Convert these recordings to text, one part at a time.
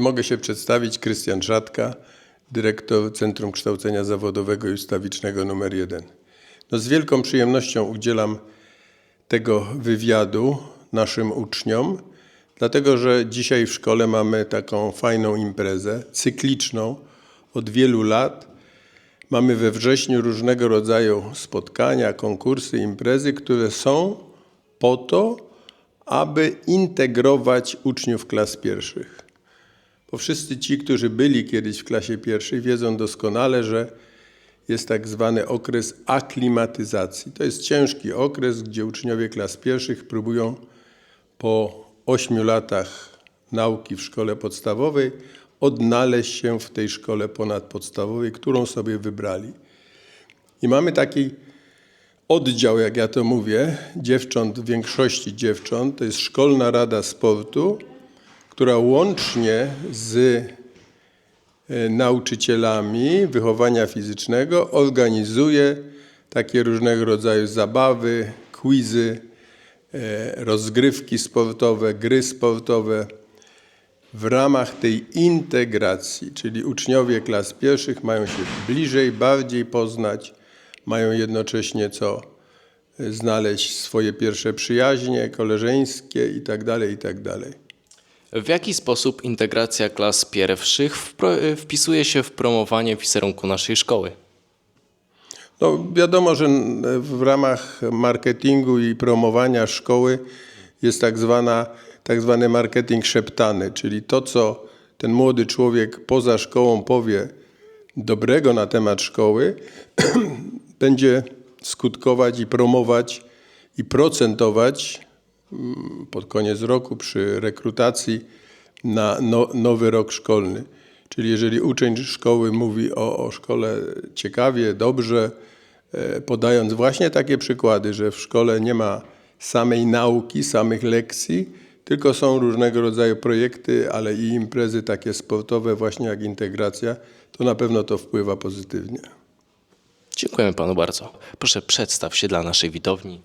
mogę się przedstawić. Krystian Rzatka, dyrektor Centrum Kształcenia Zawodowego i Ustawicznego nr 1. No, z wielką przyjemnością udzielam tego wywiadu naszym uczniom, dlatego że dzisiaj w szkole mamy taką fajną imprezę, cykliczną od wielu lat. Mamy we wrześniu różnego rodzaju spotkania, konkursy, imprezy, które są po to, aby integrować uczniów klas pierwszych. Bo wszyscy ci, którzy byli kiedyś w klasie pierwszej, wiedzą doskonale, że jest tak zwany okres aklimatyzacji. To jest ciężki okres, gdzie uczniowie klas pierwszych próbują po ośmiu latach nauki w szkole podstawowej odnaleźć się w tej szkole ponadpodstawowej, którą sobie wybrali. I mamy taki oddział, jak ja to mówię, dziewcząt, większości dziewcząt, to jest Szkolna Rada Sportu, która łącznie z e, nauczycielami wychowania fizycznego organizuje takie różnego rodzaju zabawy, quizy, e, rozgrywki sportowe, gry sportowe w ramach tej integracji, czyli uczniowie klas pierwszych mają się bliżej, bardziej poznać, mają jednocześnie co e, znaleźć swoje pierwsze przyjaźnie koleżeńskie i tak dalej, i tak dalej. W jaki sposób integracja klas pierwszych wpro- wpisuje się w promowanie wizerunku naszej szkoły? No, wiadomo, że w ramach marketingu i promowania szkoły jest tak, zwana, tak zwany marketing szeptany, czyli to, co ten młody człowiek poza szkołą powie dobrego na temat szkoły, będzie skutkować i promować i procentować pod koniec roku przy rekrutacji na no, nowy rok szkolny. Czyli jeżeli uczeń szkoły mówi o, o szkole ciekawie, dobrze, e, podając właśnie takie przykłady, że w szkole nie ma samej nauki, samych lekcji, tylko są różnego rodzaju projekty, ale i imprezy takie sportowe, właśnie jak integracja, to na pewno to wpływa pozytywnie. Dziękujemy panu bardzo. Proszę przedstaw się dla naszej widowni.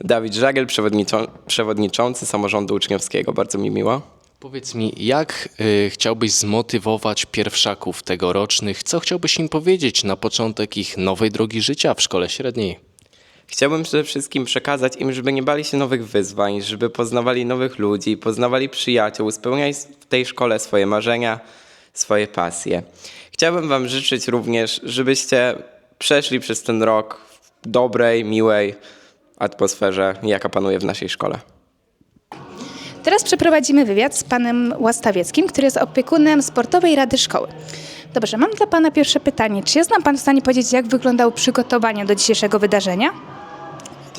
Dawid Żagiel, przewodniczą- przewodniczący samorządu uczniowskiego. Bardzo mi miło. Powiedz mi, jak y, chciałbyś zmotywować pierwszaków tegorocznych? Co chciałbyś im powiedzieć na początek ich nowej drogi życia w szkole średniej? Chciałbym przede wszystkim przekazać im, żeby nie bali się nowych wyzwań, żeby poznawali nowych ludzi, poznawali przyjaciół, spełniali w tej szkole swoje marzenia, swoje pasje. Chciałbym Wam życzyć również, żebyście przeszli przez ten rok w dobrej, miłej atmosferze, jaka panuje w naszej szkole. Teraz przeprowadzimy wywiad z panem Łastawieckim, który jest opiekunem Sportowej Rady Szkoły. Dobrze, mam dla pana pierwsze pytanie. Czy jest nam pan w stanie powiedzieć, jak wyglądało przygotowanie do dzisiejszego wydarzenia?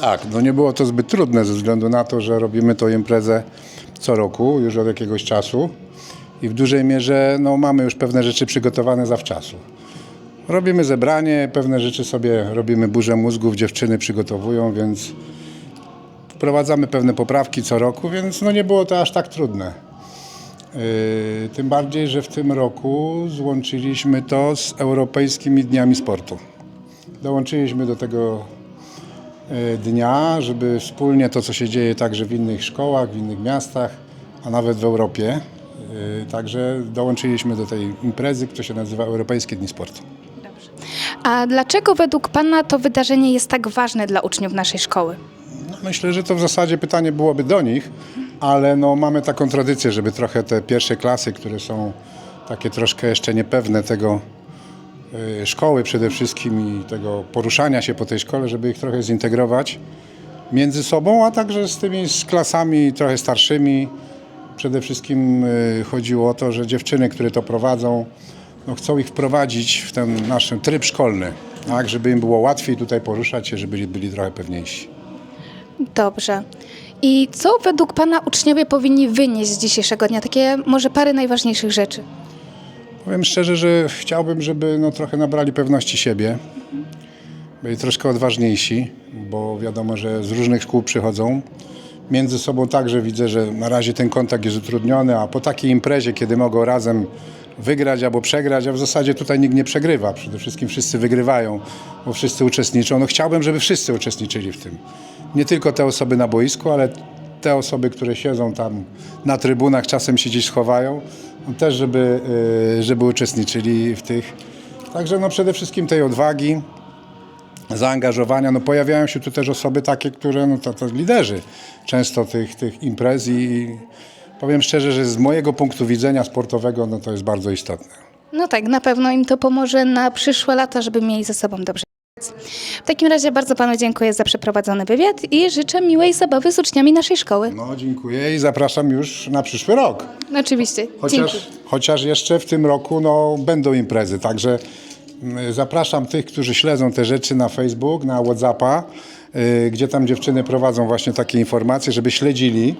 Tak, no nie było to zbyt trudne ze względu na to, że robimy tą imprezę co roku, już od jakiegoś czasu i w dużej mierze no, mamy już pewne rzeczy przygotowane zawczasu. Robimy zebranie, pewne rzeczy sobie robimy burzę mózgów, dziewczyny przygotowują, więc wprowadzamy pewne poprawki co roku, więc no nie było to aż tak trudne. Yy, tym bardziej, że w tym roku złączyliśmy to z Europejskimi Dniami Sportu. Dołączyliśmy do tego e, dnia, żeby wspólnie to, co się dzieje także w innych szkołach, w innych miastach, a nawet w Europie. e, Także dołączyliśmy do tej imprezy, która się nazywa Europejskie Dni Sportu. A dlaczego według pana to wydarzenie jest tak ważne dla uczniów naszej szkoły? No, myślę, że to w zasadzie pytanie byłoby do nich, ale no, mamy taką tradycję, żeby trochę te pierwsze klasy, które są takie troszkę jeszcze niepewne tego e, szkoły przede wszystkim i tego poruszania się po tej szkole, żeby ich trochę zintegrować między sobą, a także z tymi z klasami trochę starszymi. Przede wszystkim e, chodziło o to, że dziewczyny, które to prowadzą, no, chcą ich wprowadzić w ten nasz tryb szkolny, tak, żeby im było łatwiej tutaj poruszać się, żeby byli, byli trochę pewniejsi. Dobrze. I co według pana uczniowie powinni wynieść z dzisiejszego dnia? Takie może parę najważniejszych rzeczy. Powiem szczerze, że chciałbym, żeby no, trochę nabrali pewności siebie, byli troszkę odważniejsi, bo wiadomo, że z różnych szkół przychodzą. Między sobą także widzę, że na razie ten kontakt jest utrudniony, a po takiej imprezie, kiedy mogą razem wygrać albo przegrać, a w zasadzie tutaj nikt nie przegrywa, przede wszystkim wszyscy wygrywają, bo wszyscy uczestniczą. No chciałbym, żeby wszyscy uczestniczyli w tym. Nie tylko te osoby na boisku, ale te osoby, które siedzą tam na trybunach, czasem się gdzieś schowają, no też żeby, y, żeby uczestniczyli w tych. Także no przede wszystkim tej odwagi, zaangażowania. No pojawiają się tu też osoby takie, które no to, to liderzy często tych, tych imprez i powiem szczerze, że z mojego punktu widzenia sportowego no to jest bardzo istotne. No tak, na pewno im to pomoże na przyszłe lata, żeby mieli ze sobą dobrze. W takim razie bardzo panu dziękuję za przeprowadzony wywiad i życzę miłej zabawy z uczniami naszej szkoły. No dziękuję i zapraszam już na przyszły rok. Oczywiście. Chociaż, Dzięki. chociaż jeszcze w tym roku no, będą imprezy, także zapraszam tych, którzy śledzą te rzeczy na Facebook, na Whatsappa, y, gdzie tam dziewczyny prowadzą właśnie takie informacje, żeby śledzili.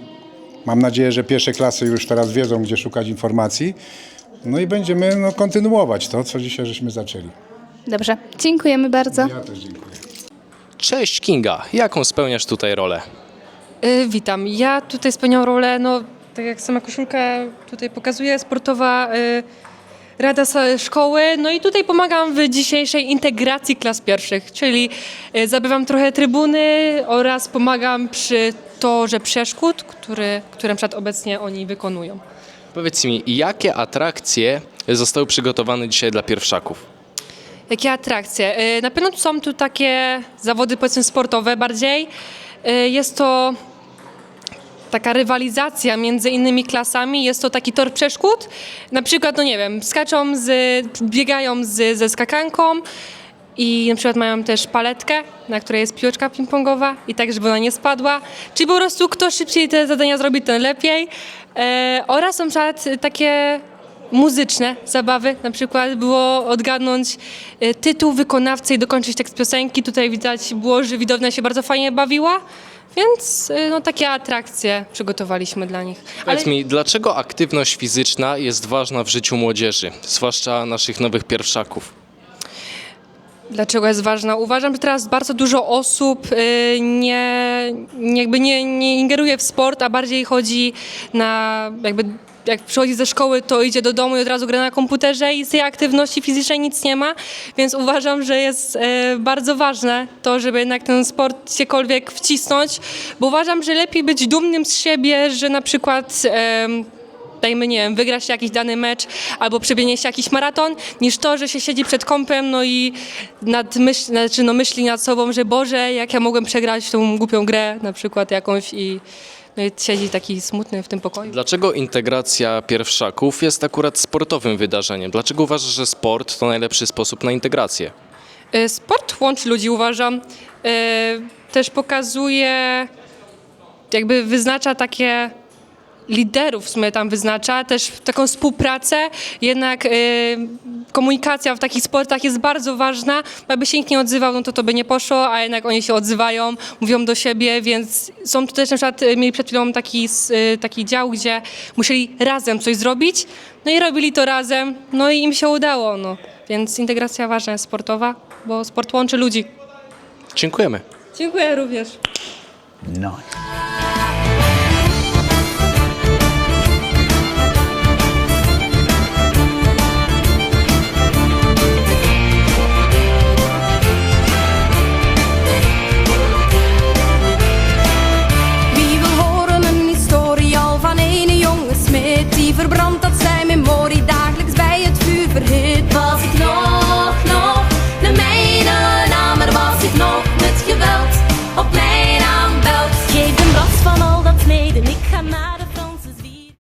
Mam nadzieję, że pierwsze klasy już teraz wiedzą, gdzie szukać informacji. No i będziemy no, kontynuować to, co dzisiaj żeśmy zaczęli. Dobrze, dziękujemy bardzo. Ja też dziękuję. Cześć Kinga, jaką spełniasz tutaj rolę? Y, Witam. Ja tutaj spełniam rolę, no tak jak sama koszulka tutaj pokazuje, sportowa y, rada szkoły. No i tutaj pomagam w dzisiejszej integracji klas pierwszych, czyli y, zabywam trochę trybuny oraz pomagam przy torze przeszkód, który, które na przykład obecnie oni wykonują. Powiedz mi, jakie atrakcje zostały przygotowane dzisiaj dla pierwszaków? Jakie atrakcje? Y, Na pewno są tu takie zawody powiedzmy sportowe bardziej. Y, Jest to taka rywalizacja między innymi klasami, jest to taki tor przeszkód. Na przykład, no nie wiem, skaczą, z, biegają z, ze skakanką i na przykład mają też paletkę, na której jest piłeczka ping-pongowa i tak, żeby ona nie spadła. Czyli po prostu kto szybciej te zadania zrobi, ten lepiej. E, oraz na przykład takie muzyczne zabawy. Na przykład było odgadnąć e, tytuł wykonawcy i dokończyć tekst piosenki. Tutaj widać było, że widownia się bardzo fajnie bawiła, więc e, no, takie atrakcje przygotowaliśmy dla nich. Powiedz mi, dlaczego aktywność fizyczna jest ważna w życiu młodzieży, zwłaszcza naszych nowych pierwszaków? Dlaczego jest ważna? Uważam, że teraz bardzo dużo osób y, nie, nie, jakby nie, nie ingeruje w sport, a bardziej chodzi na jakby jak przychodzi ze szkoły, to idzie do domu i od razu gra na komputerze i z tej aktywności fizycznej nic nie ma, więc uważam, że jest e, bardzo ważne to, żeby jednak ten sport gdziekolwiek wcisnąć, bo uważam, że lepiej być dumnym z siebie, że na przykład dajmy, nie wiem, wygrać jakiś dany mecz albo przebiegnie się jakiś maraton, niż to, że się siedzi przed kąpem, no i nad myśl, znaczy no myśli nad sobą, że Boże, jak ja mogłem przegrać tą głupią grę na przykład jakąś i, no i siedzi taki smutny w tym pokoju. Dlaczego integracja pierwszaków jest akurat sportowym wydarzeniem? Dlaczego uważasz, że sport to najlepszy sposób na integrację? E, Sport łączy ludzi, uważam. E, Też pokazuje, jakby wyznacza takie liderów w sumie tam wyznacza, też taką współpracę, jednak e, komunikacja w takich sportach jest bardzo ważna, bo jakby się nikt nie odzywał, no to to by nie poszło, a jednak oni się odzywają, mówią do siebie, więc są tu też na przykład, e, mieli przed chwilą taki, e, taki dział, gdzie musieli razem coś zrobić, no i robili to razem, no i im się udało, no. Więc integracja ważna jest sportowa, bo sport łączy ludzi. Dziękujemy. Dziękuję również. Nice.